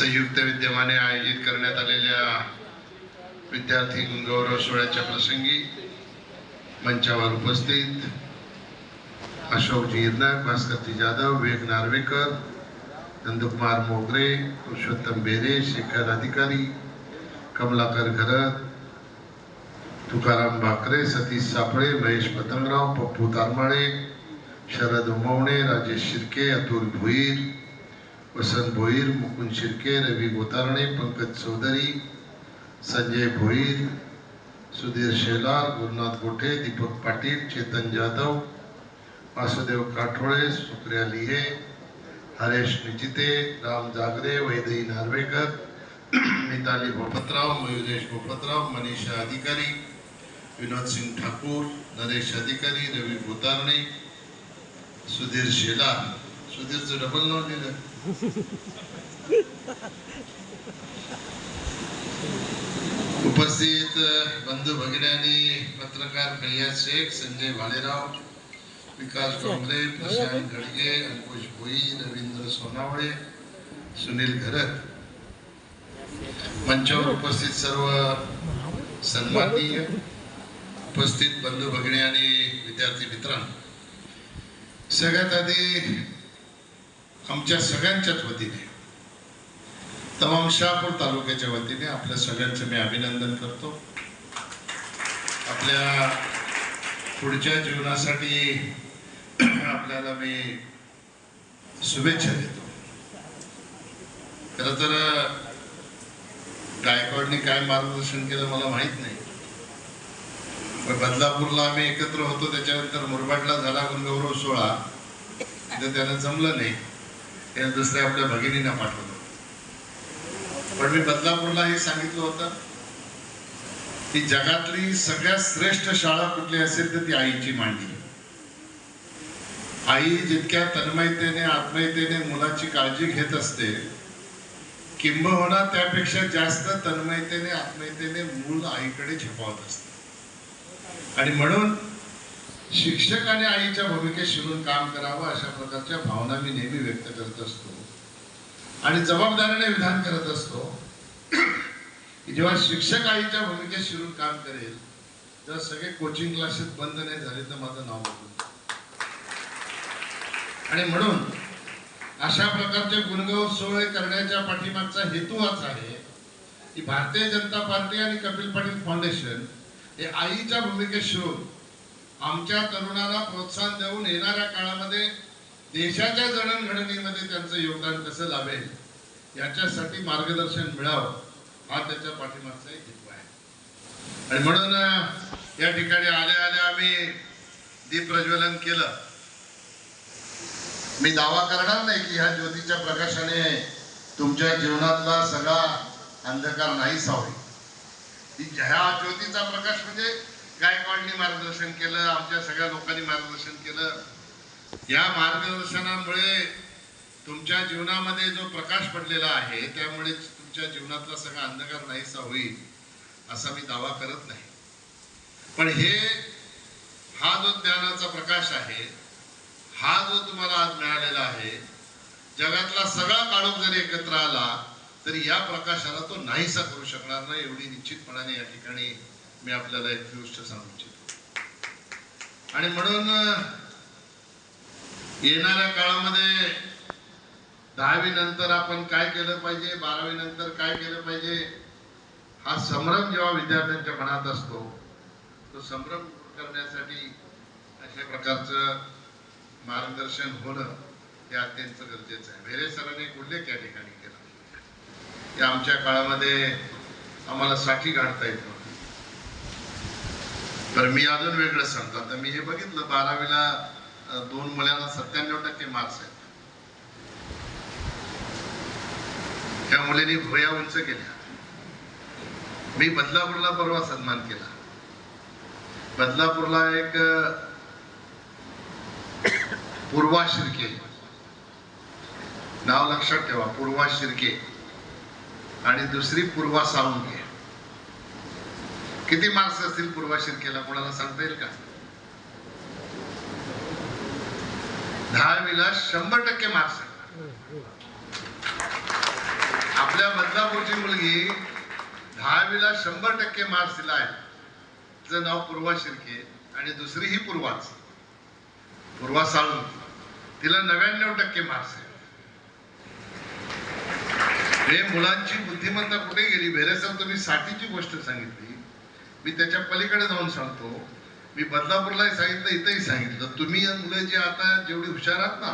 संयुक्त विद्यमाने आयोजित करण्यात आलेल्या विद्यार्थी गौरव सोहळ्याच्या प्रसंगी मंचावर उपस्थित अशोकजी इरनाक भास्करजी जाधव विवेक नार्वेकर नंदकुमार मोगरे पुरुषोत्तम बेरे शेखर अधिकारी कमलाकर घरत तुकाराम भाकरे सतीश सापळे महेश पतंगराव पप्पू तारमाळे शरद उमवणे राजेश शिर्के अतुल भुईर वसंत भोईर मुकुंद शिर्के रवी गोतारणे पंकज चौधरी संजय भोईर सुधीर शेलार गुरुनाथ गोठे दीपक पाटील चेतन जाधव वासुदेव काठोळे सुप्रिया लिहे हरेश निचिते राम जागरे वैदई नार्वेकर मिताली भोपतराव मयुरेश भोपतराव मनीषा अधिकारी विनोद सिंग ठाकूर नरेश अधिकारी रवी भूतारणे सुधीर शेलार। सुधीरचं डबल नाव लिहिलं उपस्थित बंधू भगिनी पत्रकार भैया शेख संजय भालेराव विकास डोंगरे प्रशांत घडगे अंकुश भोई रवींद्र सोनावळे सुनील घरत मंचावर उपस्थित सर्व सन्माननीय उपस्थित बंधू भगिनी आणि विद्यार्थी मित्रांनो सगळ्यात आधी आमच्या सगळ्यांच्याच वतीने. तमाम शहापूर तालुक्याच्या वतीने आपल्या सगळ्यांचं मी अभिनंदन करतो. आपल्या पुढच्या जीवनासाठी आपल्याला मी शुभेच्छा देतो. खरं तर गायकवाडने काय मार्गदर्शन केलं मला माहीत नाही. पण बदलापूरला आम्ही एकत्र होतो त्याच्यानंतर मुरबाडला झाला गुणगौरव सोहळा. तिथं त्याला जमलं नाही. त्यानं दुसऱ्या आपल्या भगिनींना पाठवलं पण मी बदलापूरला हे सांगितलं होतं की जगातली सगळ्यात श्रेष्ठ शाळा कुठली असेल तर ती आईची मांडी. आई जितक्या तन्मयतेने आत्मयतेने मुलाची काळजी घेत असते किंबहुना त्यापेक्षा जास्त तन्मयतेने आत्मयतेने मूल आईकडे झेपावत असते. आणि म्हणून शिक्षकाने आईच्या भूमिकेत शिरून काम करावं अशा प्रकारच्या भावना मी नेहमी व्यक्त करत असतो. आणि जबाबदारीने विधान करत असतो. की जेव्हा शिक्षक आईच्या भूमिकेत शिरून काम करेल तेव्हा सगळे कोचिंग क्लासेस बंद नाही झाले तर माझं नाव बदलून आणि म्हणून अशा प्रकारचे गुणगौर सोहळे करण्याच्या पाठीमागचा हेतू हाच आहे की भारतीय जनता पार्टी आणि कपिल पाटील फाउंडेशन हे आईच्या भूमिकेत शिरून आमच्या तरुणाला प्रोत्साहन देऊन येणाऱ्या काळामध्ये देशाच्या जडणघडणीमध्ये त्यांचं योगदान कसं लाभेल याच्यासाठी मार्गदर्शन मिळावं हा त्याच्या पाठीमागचा एक हेतू आहे. आणि म्हणून या ठिकाणी आल्या आल्या आम्ही दीप प्रज्वलन केलं. मी दावा करणार नाही की ह्या ज्योतीच्या प्रकाशाने तुमच्या जीवनातला सगळा अंधकार नाही सावे ह्या ज्योतीचा प्रकाश म्हणजे गायकवाडनी मार्गदर्शन केलं आमच्या सगळ्या लोकांनी मार्गदर्शन केलं. या मार्गदर्शनामुळे तुमच्या जीवनामध्ये जो प्रकाश पडलेला आहे त्यामुळे तुमच्या जीवनातला सगळा अंधकार नाहीसा होईल असा मी दावा करत नाही. पण हे हा जो ज्ञानाचा प्रकाश आहे हा जो तुम्हाला आज मिळालेला आहे जगातला सगळा काळोख जरी एकत्र आला तरी या प्रकाशाला तो नाहीसा करू शकणार नाही एवढी निश्चितपणाने या ठिकाणी मी आपल्याला एक गोष्ट सांगू इच्छितो. आणि म्हणून येणाऱ्या काळामध्ये दहावी नंतर आपण काय केलं पाहिजे बारावी नंतर काय केलं पाहिजे हा संभ्रम जेव्हा विद्यार्थ्यांच्या मनात असतो तो संभ्रम करण्यासाठी अशा प्रकारचं मार्गदर्शन होणं हे अत्यंत गरजेचं आहे. भेरे सरांनी उल्लेख या ठिकाणी केला. की आमच्या काळामध्ये आम्हाला साठी काढता येत नव्हती. तर मी अजून वेगळं सांगतो. आता मी हे बघितलं बारावीला दोन मुलांना सत्त्याण्णव टक्के मार्क्स आहेत. त्या मुलींनी भुया उंच केल्या. मी बदलापूरला परवा सन्मान केला. बदलापूरला एक पूर्वा शिर्के नाव लक्षात ठेवा पूर्वा शिर्के आणि दुसरी पूर्वा सावंगे किती मार्क्स असतील पूर्वा शिर्केला कोणाला सांगता येईल का? दहावीला शंभर टक्के मार्क्स आपल्या बदलापूरची मुलगी दहावीला शंभर टक्के मार्क्स दिलाय. तिचं नाव पूर्वा शिर्के आणि दुसरी ही पूर्वाच. पूर्वा साळून तिला नव्याण्णव टक्के मार्क्स आहे हे मुलांची बुद्धिमत्ता कुठे गेली? भेरेसर तुम्ही साठीची गोष्ट सांगितली. मी त्याच्या पलीकडे जाऊन सांगतो. मी बदलापूरलाही सांगितलं इथंही सांगितलं. तुम्ही या मुलं जे आता जेवढी हुशार आहात ना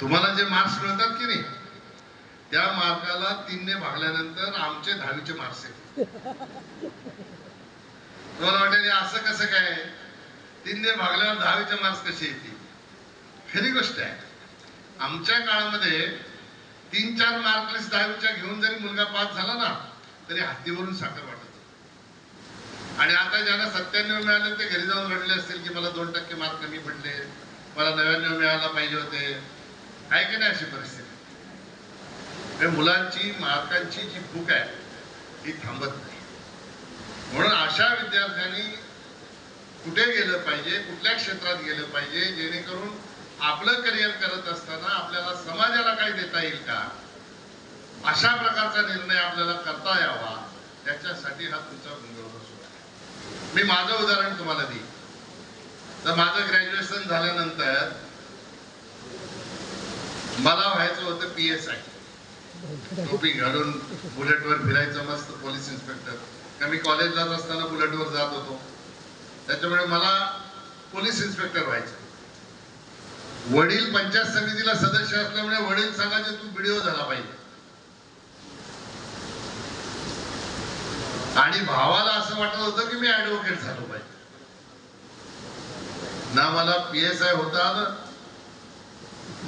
तुम्हाला जे मार्क्स मिळतात की नाही त्या मार्काला तीनने भागल्यानंतर आमचे दहावीचे मार्क्स आहेत. तुम्हाला वाटेल असं कसं काय तीनने भागल्यावर दहावीचे मार्क्स कसे येतील? खरी गोष्ट आहे. आमच्या काळामध्ये तीन चार मार्क लिस्ट दहावीच्या घेऊन जरी मुलगा पास झाला ना तरी हत्तीवरून साखर वाटत आणि आता ज्यांना सत्त्याण्णव मिळाले ते घरी जाऊन रडले असतील की मला दोन टक्के मार्क कमी पडले मला नव्याण्णव मिळायला पाहिजे होते. आहे की नाही अशी परिस्थिती? म्हणजे मुलांची मार्कांची जी भूक आहे ती थांबत नाही. म्हणून अशा विद्यार्थ्यांनी कुठे गेलं पाहिजे कुठल्या क्षेत्रात गेलं पाहिजे जेणेकरून आपलं करिअर करत असताना आपल्याला समाजाला काही देता येईल का? अशा प्रकारचा निर्णय आपल्याला करता यावा त्याच्यासाठी हा तुमचा बंदोबस्त मी माझं उदाहरण तुम्हाला देईन. तर माझं ग्रॅज्युएशन झाल्यानंतर मला व्हायचं होतं पी एस आय टोपी घालून बुलेटवर फिरायचं मस्त पोलीस इन्स्पेक्टर कारण मी जात असताना बुलेटवर जात होतो. त्याच्यामुळे मला पोलीस इन्स्पेक्टर व्हायचं. वडील पंचायत समितीला सदस्य असल्यामुळे वडील सांगायचे तू व्हिडिओ झाला पाहिजे. आणि भावाला असं वाटत होतं की मी ऍडव्होकेट झालो पाहिजे. ना मला पी एस आय होता आलं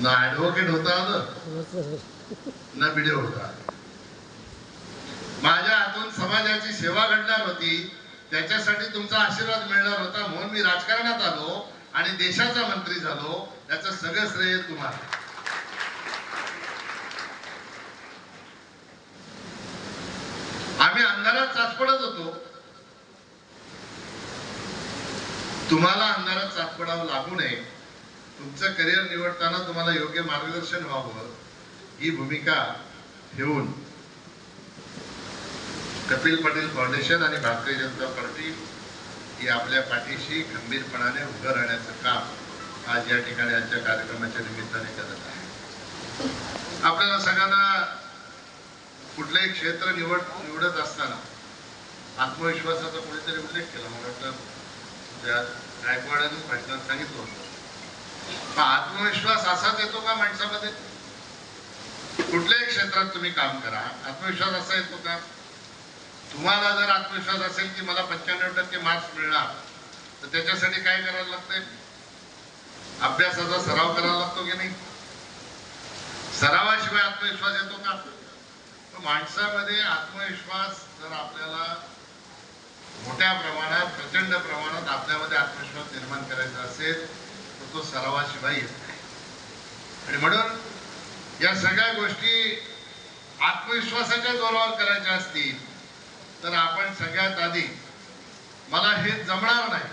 ना ऍडव्होकेट होता आलं ना व्हिडिओ होता माझ्या हातून समाजाची सेवा घडणार होती त्याच्यासाठी तुमचा आशीर्वाद मिळणार होता म्हणून मी राजकारणात आलो आणि देशाचा मंत्री झालो त्याचं सगळं श्रेय तुम्हाला आम्ही अंधारात होतो. तुम्हाला अंधारात चाचपडावं लागू नये. तुमचं करिअर निवडताना तुम्हाला योग्य मार्गदर्शन व्हावं. ही भूमिका ठेवून कपिल पटेल फाउंडेशन आणि भारतीय जनता पार्टी ही आपल्या पाठीशी खंबीरपणाने उभं राहण्याचं काम आज या ठिकाणी आजच्या कार्यक्रमाच्या निमित्ताने करत आहे. आपल्याला सगळ्यांना कुठलंही क्षेत्र निवड निवडत असताना आत्मविश्वासाचा कोणीतरी उल्लेख केला. मला वाटतं त्या गायकवाडांनी भाषणात सांगितलं होतं. आत्मविश्वास असाच येतो का माणसामध्ये? कुठल्याही क्षेत्रात तुम्ही काम करा. आत्मविश्वास असा येतो का? तुम्हाला जर आत्मविश्वास असेल की मला पंच्याण्णव टक्के मार्क्स मिळणार तर त्याच्यासाठी काय करायला लागतंय? अभ्यासाचा सराव करायला लागतो की नाही? सरावाशिवाय आत्मविश्वास येतो का? माणसामध्ये आत्मविश्वास जर आपल्याला मोठ्या प्रमाणात प्रचंड प्रमाणात आपल्यामध्ये आत्मविश्वास निर्माण करायचा असेल तर तो सरावाशिवाय येत नाही. आणि म्हणून या सगळ्या गोष्टी आत्मविश्वासाच्या जोरावर करायच्या असतील तर आपण सगळ्यात आधी मला हे जमणार नाही.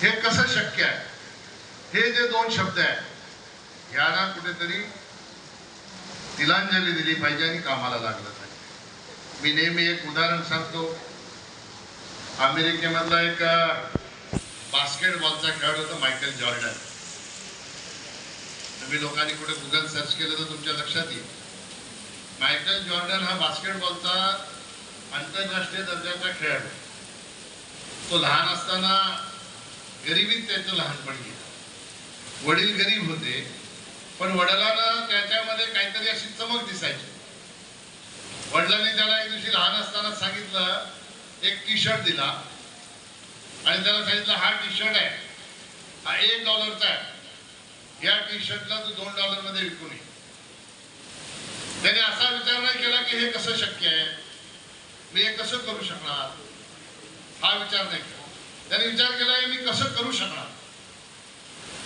हे कसं शक्य आहे? हे जे दोन शब्द आहेत याला कुठेतरी तिलांजली दिली पाहिजे आणि कामाला लागलं पाहिजे. मी नेहमी एक उदाहरण सांगतो. अमेरिकेमधला एक बास्केटबॉलचा खेळाडू होता मायकल जॉर्डन. तुम्ही लोकांनी कुठे गुगल सर्च केलं तर तुमच्या लक्षात येईल. मायकल जॉर्डन हा बास्केटबॉलचा आंतरराष्ट्रीय दर्जाचा खेळाडू. तो लहान असताना गरिबीत त्याचं लहानपण गेलं. वडील गरीब होते पण वडिलांना त्याच्यामध्ये काहीतरी अशी चमक दिसायची. वडिलांनी त्याला एक दिवशी लहान असताना सांगितलं एक टी शर्ट दिला. आणि त्याला सांगितलं हा टी शर्ट आहे. हा एक डॉलरचा आहे. या टी शर्टला तू दोन डॉलरमध्ये विकून ये त्याने असा विचार नाही केला की हे कसं शक्य आहे. मी हे कसं करू शकणार? हा विचार नाही केला. त्याने विचार केला की मी कसं करू शकणार?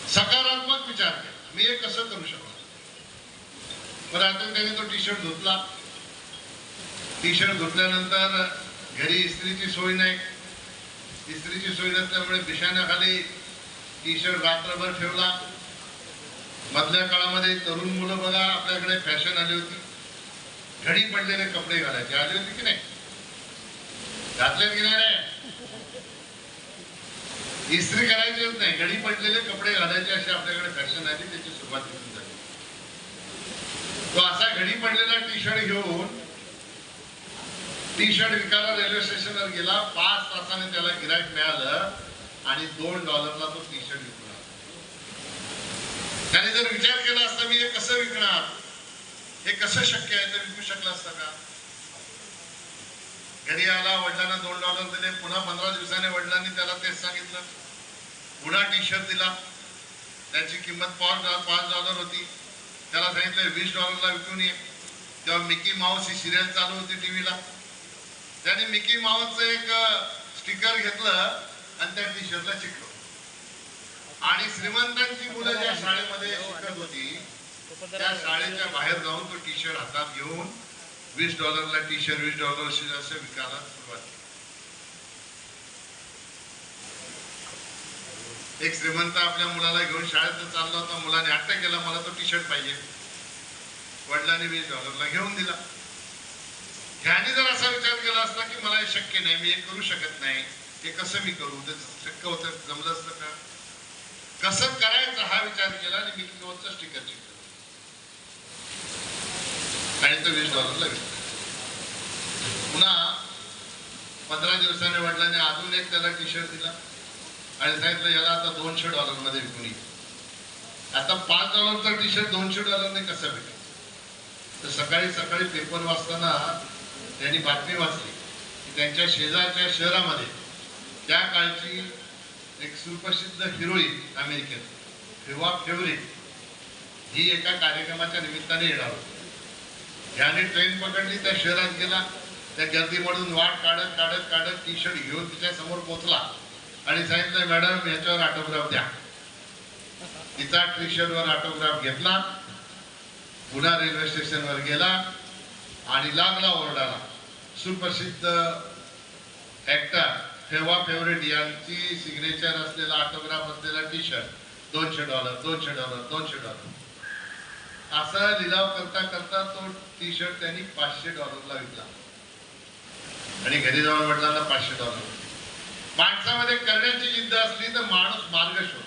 सकारात्मक विचार केला. मी हे कसं करू शकणार? पण आता त्याने तो टी शर्ट धुतला. टी शर्ट धुतल्यानंतर घरी इस्त्रीची सोय नाही. इस्त्रीची सोय नसल्यामुळे बिशाण्याखाली टी शर्ट रात्रभर ठेवला. मधल्या काळामध्ये तरुण मुलं बघा आपल्याकडे फॅशन आली होती. घडी पडलेले कपडे घालायचे. आले होते की नाही? घातले की नाही इस्त्री इस्त्री करायचीच नाही. घडी पडलेले कपडे घालायचे अशी आपल्याकडे फॅशन आली त्याची सुरुवात झाली तो असा घडी पडलेला टी शर्ट घेऊन टी शर्ट विकायला रेल्वे स्टेशनवर गेला पाच तासाने त्याला गिराईक मिळालं आणि दोन डॉलरला तो टी शर्ट विकला. त्याने जर विचार केला असता मी हे कसं विकणार? हे कसं शक्य आहे? तर विकू शकला असता का? घरी आला वडिलांना दोन डॉलर दिले पुन्हा पंधरा दिवसाने वडिलांनी त्याला तेच सांगितलं. पुन्हा टी शर्ट दिला. त्याची किंमत पाच पाच डॉलर होती. त्याला सांगितलं वीस डॉलरला विकून ये. तेव्हा मिकी माऊस ही सिरियल चालू होती टीव्हीला त्याने मिकी माऊसचं एक स्टिकर घेतलं आणि त्या टी शर्टला चिकलो आणि श्रीमंतांची मुलं ज्या शाळेमध्ये शिकत होती त्या शाळेच्या बाहेर जाऊन तो टी शर्ट हातात घेऊन वीस डॉलरला टी शर्ट वीस डॉलर असे असं विकायला सुरुवात केली. एक श्रीमंत आपल्या मुलाला घेऊन शाळेत चालला होता. मुलाने हट्ट केला मला तो टी शर्ट पाहिजे. वडिलांनी वीस डॉलरला घेऊन दिला. त्याने जर असा विचार केला असता की मला हे शक्य नाही मी हे करू शकत नाही हे कसं मी करू? ते शक्य होतं जमलं असतं का? कसं करायचं हा विचार केला आणि मी किंवा स्टिकर चिकलं आणि तो वीस डॉलरला विकला पुन्हा पंधरा दिवसाने वडिलांनी अजून एक त्याला टी शर्ट दिला आणि सांगितलं याला आता दोनशे डॉलरमध्ये विकून येईल आता पाच डॉलरचा टी शर्ट दोनशे डॉलरने कसा भेटेल? तर सकाळी सकाळी पेपर वाचताना त्यांनी बातमी वाचली की त्यांच्या शेजारच्या शहरामध्ये त्या काळची एक सुप्रसिद्ध हिरोईन अमेरिकेत फिवा फेवरी ही एका कार्यक्रमाच्या निमित्ताने येणार होती. ह्याने ट्रेन पकडली त्या शहरात गेला त्या गर्दीमधून वाट काढत काढत काढत टी शर्ट घेऊन तिच्या समोर पोचला आणि सांगितलं मॅडम याच्यावर ऑटोग्राफ द्या. तिचा टी शर्टवर ऑटोग्राफ घेतला पुन्हा रेल्वे स्टेशनवर गेला आणि लागला ओरडाला सुप्रसिद्ध ऍक्टर फेवा फेवरेट यांची सिग्नेचर असलेला ऑटोग्राफ असलेला टी शर्ट दोनशे डॉलर दोनशे डॉलर दोनशे डॉलर असा लिलाव करता करता तो टी शर्ट त्यांनी पाचशे डॉलरला विकला. आणि घरी जाऊन वडिलांना पाचशे डॉलर माणसामध्ये करण्याची जिद्द असली तर माणूस मार्ग शोधतो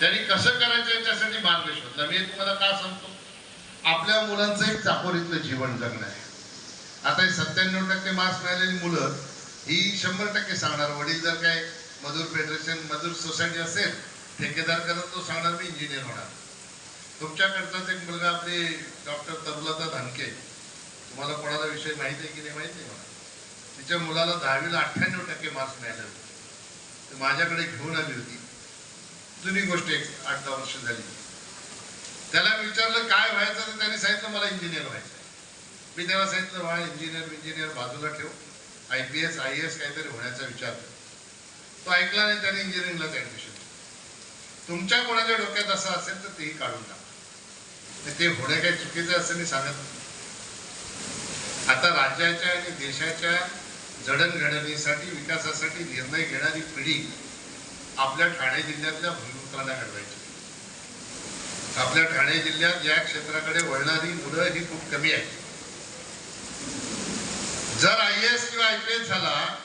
त्यांनी कसं करायचं याच्यासाठी मार्ग शोधला. मी तुम्हाला का सांगतो? आपल्या मुलांचं एक चाकोरीतलं जीवन जगणं आहे. आता हे सत्त्याण्णव टक्के मार्क्स मिळालेली मुलं ही शंभर टक्के सांगणार. वडील जर काय मजूर फेडरेशन मजूर सोसायटी असेल ठेकेदार करत तो सांगणार मी इंजिनियर होणार. तुमच्याकडचाच एक मुलगा आपले डॉक्टर तरुलता धानके. तुम्हाला कोणाला विषय माहिती आहे की नाही माहिती आहे मला. तिच्या मुलाला दहावीला अठ्ठ्याण्णव टक्के मार्क्स मिळाले होते. तर माझ्याकडे घेऊन आली होती. जुनी गोष्ट एक आठ दहा वर्ष झाली. त्याला विचारलं काय व्हायचं तर त्याने सांगितलं मला इंजिनियर व्हायचं मी तेव्हा सांगितलं व्हा इंजिनियर इंजिनियर बाजूला ठेव. I P S I S काहीतरी होण्याचा विचार कर. तो ऐकला नाही त्याने इंजिनिअरिंगलाच ऍडमिशन तुमच्या कोणाच्या डोक्यात असं असेल तर तेही काढून टाका. ते होणं काही चुकीचं असं मी सांगत नाही. आता राज्याच्या आणि देशाच्या जडणघडणीसाठी विकासासाठी निर्णय घेणारी पिढी आपल्या ठाणे जिल्ह्यातल्या भूमिपुत्रांना घडवायची आपल्या ठाणे जिल्ह्यात या क्षेत्राकडे वळणारी मुलं ही खूप कमी आहेत जर आय एस किंवा आय पी एस झाला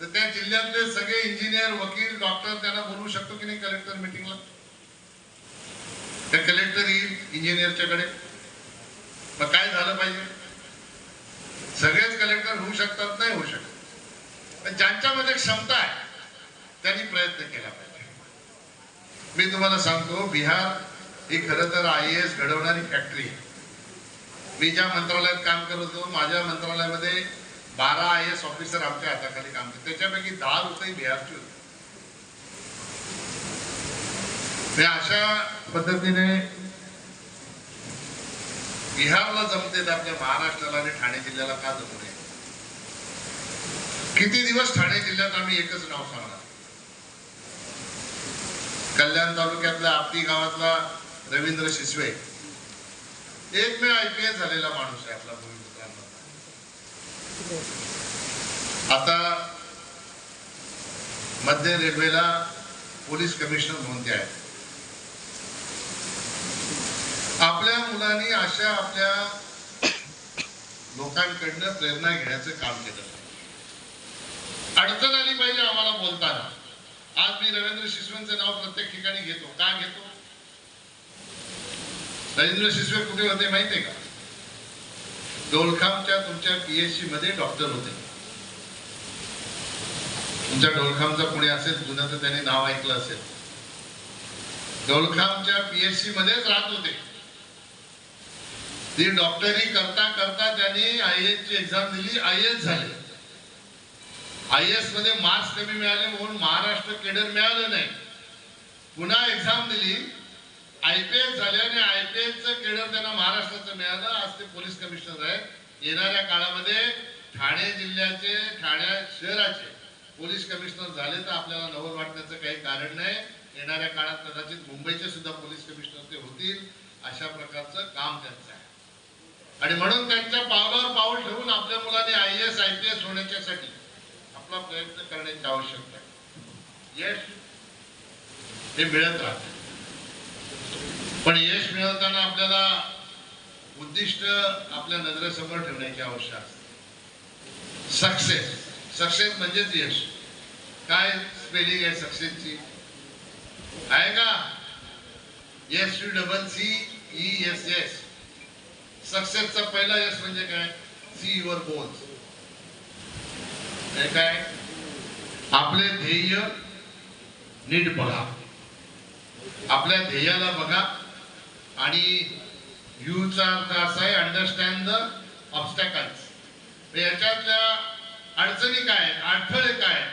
तर त्या जिल्ह्यातले सगळे इंजिनियर वकील डॉक्टर त्यांना बोलवू शकतो की नाही कलेक्टर मिटिंगला त्या कलेक्टर येईल इंजिनियरच्याकडे मग काय झालं पाहिजे? सगळेच कलेक्टर होऊ शकतात नाही होऊ शकत. पण ज्यांच्यामध्ये क्षमता आहे त्यांनी प्रयत्न केला पाहिजे. मी तुम्हाला सांगतो बिहार ही खरं तर आय एस घडवणारी फॅक्टरी आहे मी ज्या मंत्रालयात काम करत होतो माझ्या मंत्रालयामध्ये बारा आय एस ऑफिसर आमच्या हाताखाली काम करते त्याच्यापैकी दहा लोक बिहारचे होते. अशा पद्धतीने बिहारला जमते तर आपल्या महाराष्ट्राला आणि ठाणे जिल्ह्याला का जमू नये? किती दिवस ठाणे जिल्ह्यात आम्ही एकच नाव सांगणार? कल्याण तालुक्यातल्या आपली गावातला रवींद्र शिसवे. एकमेव आय पी एस झालेला माणूस आहे आपला भूमिपुत्रांमधला आता मध्य रेल्वेला पोलीस कमिशनर म्हणून ते आहेत. आपल्या मुलांनी अशा आपल्या लोकांकडनं प्रेरणा घेण्याचं काम केलं. अडचण आली पाहिजे आम्हाला बोलताना. आज मी रवींद्र शिसवेंचं नाव प्रत्येक ठिकाणी घेतो. का घेतो? रवींद्र शिसवे कुठे होते माहिती आहे का? डोलखामच्या तुमच्या पीएचसी मध्ये डॉक्टर होते. तुमच्या डोलखामचा पुणे असेल जुनं तर त्याने नाव ऐकलं असेल. डोलखामच्या पीएचसी मध्येच राहत होते. ती डॉक्टरी करता करता त्यांनी आय एस ची एक्झाम दिली आय एस झाले. आय एसमध्ये मार्क्स कमी मिळाले म्हणून महाराष्ट्र केडर मिळालं नाही. पुन्हा एक्झाम दिली आय पी एस झाले आणि आय पी एसचं केडर त्यांना महाराष्ट्राचं मिळालं. आज ते पोलीस कमिशनर आहेत. येणाऱ्या काळामध्ये ठाणे जिल्ह्याचे ठाणे शहराचे पोलीस कमिशनर झाले तर आपल्याला नवल वाटण्याचं काही कारण नाही. येणाऱ्या काळात कदाचित मुंबईचे सुद्धा पोलीस कमिशनर ते होतील. अशा प्रकारचं काम त्यांचं आहे. आणि म्हणून त्यांच्या पावलावर पाऊल ठेवून आपल्या मुलाने I S I P S होण्याच्यासाठी आपला प्रयत्न करण्याची आवश्यकता आहे. यश हे मिळत राहते. पण यश मिळवताना आपल्याला उद्दिष्ट आपल्या नजरेसमोर ठेवण्याची आवश्यक असते. सक्सेस सक्सेस म्हणजेच यश. काय स्पेलिंग आहे सक्सेसची आहे का? S U double C E S S सक्सेसचा पहिला यश म्हणजे काय? सी युअर गोल्स काय? आपले ध्येय नीट बघा आपल्या ध्येयाला बघा. आणि यूचा अर्थ असा आहे अंडरस्टँड द ऑब्स्टॅकल्स याच्यातल्या अडचणी काय अडथळे काय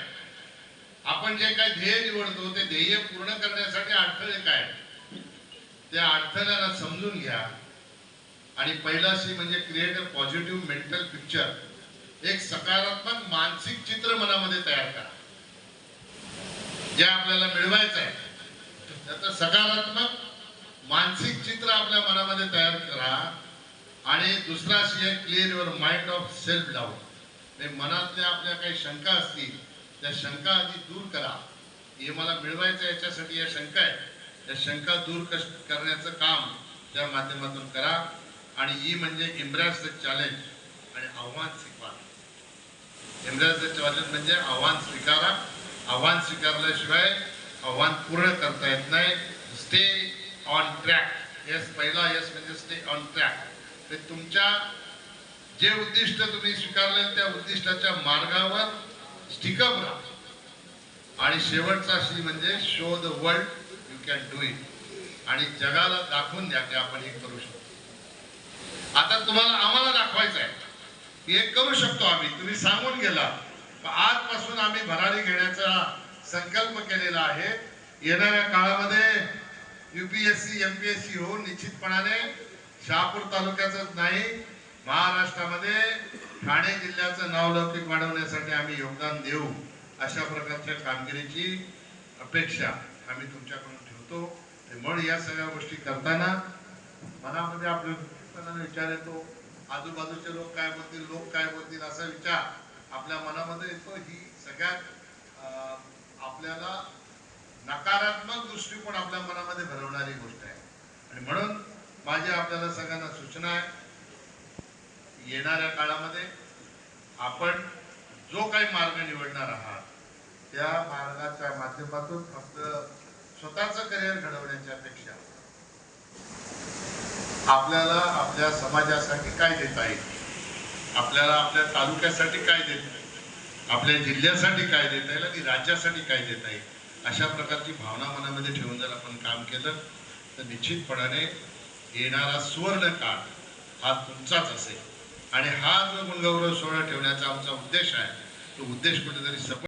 आपण जे काय ध्येय निवडतो ते ध्येय पूर्ण करण्यासाठी अडथळे काय आहेत? त्या अडथळ्याला समजून घ्या. आणि पहिला सी म्हणजे create a positive mental picture एक सकारात्मक मानसिक चित्र मनामध्ये तयार करा. जे आपल्याला मिळवायचं आहे. त्याचं सकारात्मक मानसिक चित्र आपल्या मनामध्ये तयार करा आणि दुसरा अशी clear your mind of self doubt मनातल्या आपल्या काही शंका असतील त्या शंका आधी दूर करा. हे मला मिळवायचं याच्यासाठी या शंका आहे त्या शंका दूर कश करण्याचं काम त्या माध्यमातून करा आणि ही म्हणजे इम्ब्रॅस द चॅलेंज आणि आव्हान स्वीकार. इम्ब्रॅस द चॅलेंज म्हणजे आव्हान स्वीकारा. आव्हान स्वीकारल्याशिवाय आव्हान पूर्ण करता येत नाही. स्टे ऑन ट्रॅक यस पहिला यस म्हणजे स्टे ऑन ट्रॅक ते तुमच्या जे उद्दिष्ट तुम्ही स्वीकारले त्या उद्दिष्टाच्या मार्गावर स्टिकअप राहा. आणि शेवटचा शी म्हणजे show the world you can do it आणि जगाला दाखवून द्या की आपण हे करू शकतो. आता तुम्हाला आम्हाला दाखवायचं आहे हे करू शकतो आम्ही. तुम्ही सांगून गेला. आजपासून आम्ही भरारी घेण्याचा संकल्प केलेला आहे. येणाऱ्या काळामध्ये युपीएससी एमपीएससी हो निश्चितपणाने शहापूर तालुक्याचंच नाही महाराष्ट्रामध्ये ठाणे जिल्ह्याचं नावलौकिक वाढवण्यासाठी आम्ही योगदान देऊ अशा प्रकारच्या कामगिरीची अपेक्षा आम्ही तुमच्याकडून ठेवतो. म्हणून या सगळ्या गोष्टी करताना मनामध्ये आपल्या विचार येतो. आजूबाजूचे लोक काय बोलतील लोक काय बोलतील असा विचार आपल्या मनामध्ये येतो. ही सगळ्यात अं, आपल्याला नकारात्मक दृष्टिकोन आपल्या मनामध्ये भरवणारी गोष्ट आहे. आणि म्हणून माझी आपल्याला सगळ्यांना सूचना आहे येणाऱ्या काळामध्ये आपण जो काही मार्ग निवडणार आहात त्या मार्गाच्या माध्यमातून फक्त स्वतःचं करिअर घडवण्याच्या अपेक्षा. आपल्याला आपल्या समाजासाठी काय देता येईल? आपल्याला आपल्या तालुक्यासाठी काय देता आपल्या जिल्ह्यासाठी काय देता येईल आणि राज्यासाठी काय देता येईल अशा प्रकारची भावना मनामध्ये ठेवून जर आपण काम केलं तर निश्चितपणाने येणारा सुवर्ण काळ हा तुमचाच असेल. आणि हा जो गुणगौरव सोहळा ठेवण्याचा आमचा उद्देश आहे तो उद्देश कुठेतरी सफल